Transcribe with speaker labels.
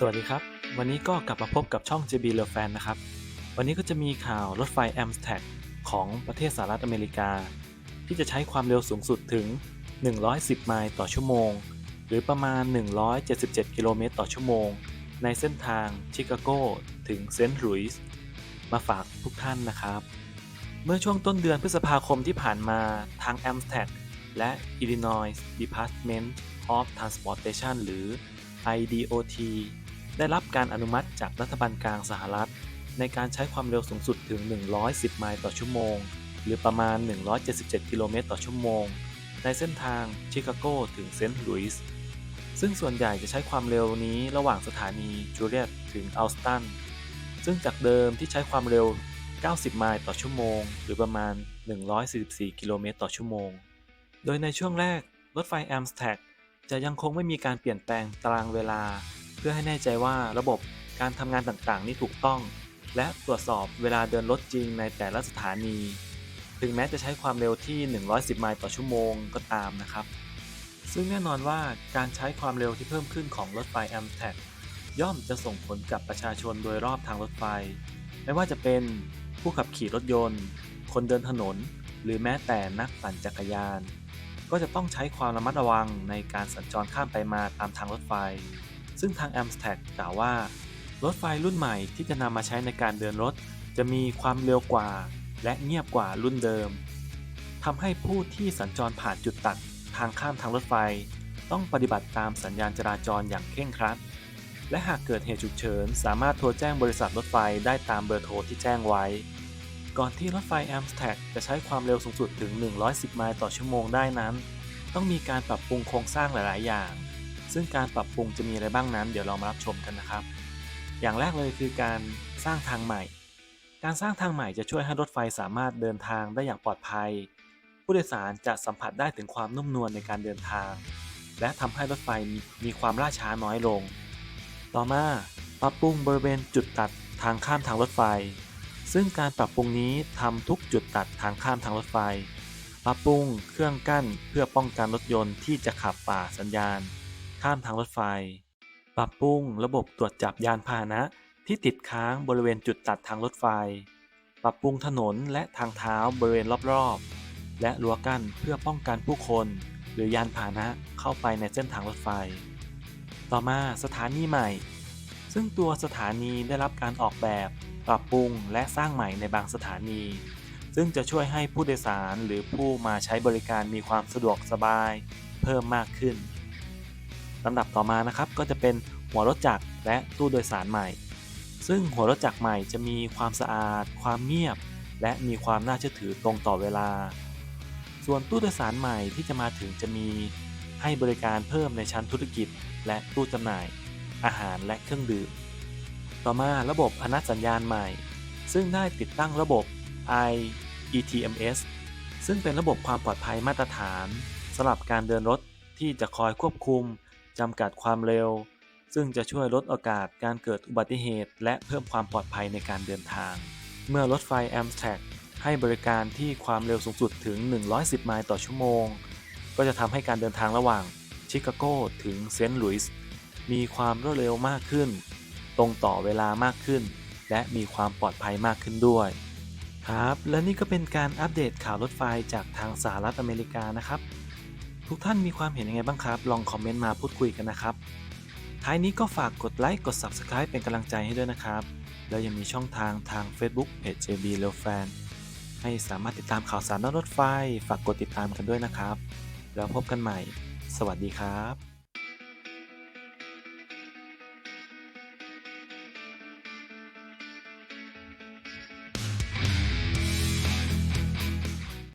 Speaker 1: สวัสดีครับ วันนี้ก็กลับมาพบกับช่อง JB l e Fan นะครับ วันนี้ก็จะมีข่าวรถไฟ Amtrak ของประเทศสหรัฐอเมริกา ที่จะใช้ความเร็วสูงสุดถึง 110 ไมล์ต่อชั่วโมง หรือประมาณ 177 กิโลเมตรต่อชั่วโมง ในเส้นทางชิคาโกถึงเซนต์หลุยส์มาฝากทุกท่านนะครับ เมื่อช่วงต้นเดือนพฤษภาคมที่ผ่านมาทาง Amtrak และ Illinois Department of Transportation หรือ IDOT ได้รับการอนุมัติจากรัฐบาลกลางสหรัฐ ในการใช้ความเร็วสูงสุดถึง 110 ไมล์ต่อชั่วโมง หรือประมาณ 177 กิโลเมตรต่อชั่วโมง ในเส้นทางชิคาโกถึงเซนต์หลุยส์ ซึ่งส่วนใหญ่จะใช้ความเร็วนี้ระหว่างสถานีจูเลียตถึงอัลสตัน ซึ่งจากเดิมที่ใช้ความเร็ว 90 ไมล์ต่อชั่วโมง หรือประมาณ 144 กิโลเมตรต่อชั่วโมง โดยในช่วงแรกรถไฟ Amtrak จะยังคงไม่มีการเปลี่ยนแปลงตารางเวลา เพื่อให้แน่ใจว่าระบบการทำงานต่างๆ นี้ถูกต้อง และตรวจสอบเวลาเดินรถจริงในแต่ละสถานี ถึงแม้จะใช้ความเร็วที่ 110 ไมล์ต่อชั่วโมงก็ตามนะครับ ซึ่งแน่นอนว่าการใช้ความเร็วที่เพิ่มขึ้นของรถไฟ Amtrak ย่อมจะส่งผลกับประชาชนโดยรอบทางรถไฟ ไม่ว่าจะเป็นผู้ขับขี่รถยนต์ คนเดินถนน หรือแม้แต่นักปั่นจักรยาน ก็จะต้องใช้ความระมัดระวังในการสัญจรข้ามไปมาตามทางรถไฟ ซึ่งทาง Amtrak กล่าวว่า รถไฟรุ่นใหม่ที่จะนำมาใช้ในการเดินรถ จะมีความเร็วกว่า และเงียบกว่ารุ่นเดิมทำให้ผู้ที่สัญจรผ่านจุดตัดทางข้ามทางรถไฟ ต้องปฏิบัติตามสัญญาณจราจรอย่างเคร่งครัด และหากเกิดเหตุฉุกเฉิน สามารถโทรแจ้งบริษัทรถไฟได้ตามเบอร์โทรที่แจ้งไว้ ก่อนที่รถไฟ Amtrak จะใช้ความเร็วสูงสุดถึง 110 ไมล์ต่อชั่วโมงได้นั้น ต้องมีการปรับปรุงโครงสร้างหลาย ๆ อย่าง ซึ่งการปรับปรุงจะมีอะไรบ้างนั้น เดี๋ยวเรามารับชมกันนะครับ อย่างแรกเลยคือการสร้างทางใหม่ การสร้างทางใหม่จะช่วยให้รถไฟสามารถเดินทางได้อย่างปลอดภัย ผู้โดยสารจะสัมผัสได้ถึงความนุ่มนวลในการเดินทาง และทำให้รถไฟมมีความล่าช้าน้อยลง ต่อมาปรับปรุงบริเวณจุดตัดทางข้ามทางรถไฟ ซึ่งการปรับปรุงนี้ทำทุกจุดตัดทางข้ามทางรถไฟ ปรับปรุงเครื่องกั้นเพื่อป้องกันรถยนต์ที่จะขับฝ่าสัญญาณ ข้ามทางรถไฟ ปรับปรุงระบบตรวจจับยานพาหนะที่ติดค้างบริเวณจุดตัดทางรถไฟ ปรับปรุงถนนและทางเท้าบริเวณรอบๆ และรั้วกั้นเพื่อป้องกันผู้คน หรือยานพาหนะเข้าไปในเส้นทางรถไฟ ต่อมาสถานีใหม่ ซึ่งตัวสถานีได้รับการออกแบบ ปรับปรุงและสร้างใหม่ในบางสถานี ซึ่งจะช่วยให้ผู้โดยสารหรือผู้มาใช้บริการมีความสะดวกสบาย เพิ่มมากขึ้นลำดับต่อมานะครับก็จะเป็นหัวรถจักรและตู้โดยสารใหม่ ซึ่งหัวรถจักรใหม่จะมีความสะอาด ความเงียบ และมีความน่าเชื่อถือตรงต่อเวลา ส่วนตู้โดยสารใหม่ที่จะมาถึงจะมีให้บริการเพิ่มในชั้นธุรกิจ และตู้จำหน่าย อาหารและเครื่องดื่ม ต่อมาระบบอนัตสัญญาณใหม่ ซึ่งได้ติดตั้งระบบ IETMS ซึ่งเป็นระบบความปลอดภัยมาตรฐานสำหรับการเดินรถที่จะคอยควบคุมจำกัดความเร็ว ซึ่งจะช่วยลดโอกาสการเกิดอุบัติเหตุ และเพิ่มความปลอดภัยในการเดินทาง เมื่อรถไฟ Amtrak ให้บริการที่ความเร็วสูงสุดถึง 110 ไมล์ต่อชั่วโมง ก็จะทำให้การเดินทางระหว่างชิคาโกถึงเซนต์หลุยส์มีความรวดเร็วมากขึ้น ตรงต่อเวลามากขึ้น และมีความปลอดภัยมากขึ้นด้วย ครับ และนี่ก็เป็นการอัปเดตข่าวรถไฟจากทางสหรัฐอเมริกานะครับ ทุกท่านมีความเห็นยังไงบ้างครับ ลองคอมเมนต์มาพูดคุยกันนะครับ ท้ายนี้ก็ฝากกดไลค์กด Subscribe เป็นกำลังใจให้ด้วยนะครับ แล้วยังมีช่องทางทาง Facebook เพจ JB r e a l Fan ให้สามารถติดตามข่าวสารด้านรถไฟ ฝากกดติดตามกันด้วยนะครับ แล้วพบกันใหม่ สวัสดีครับ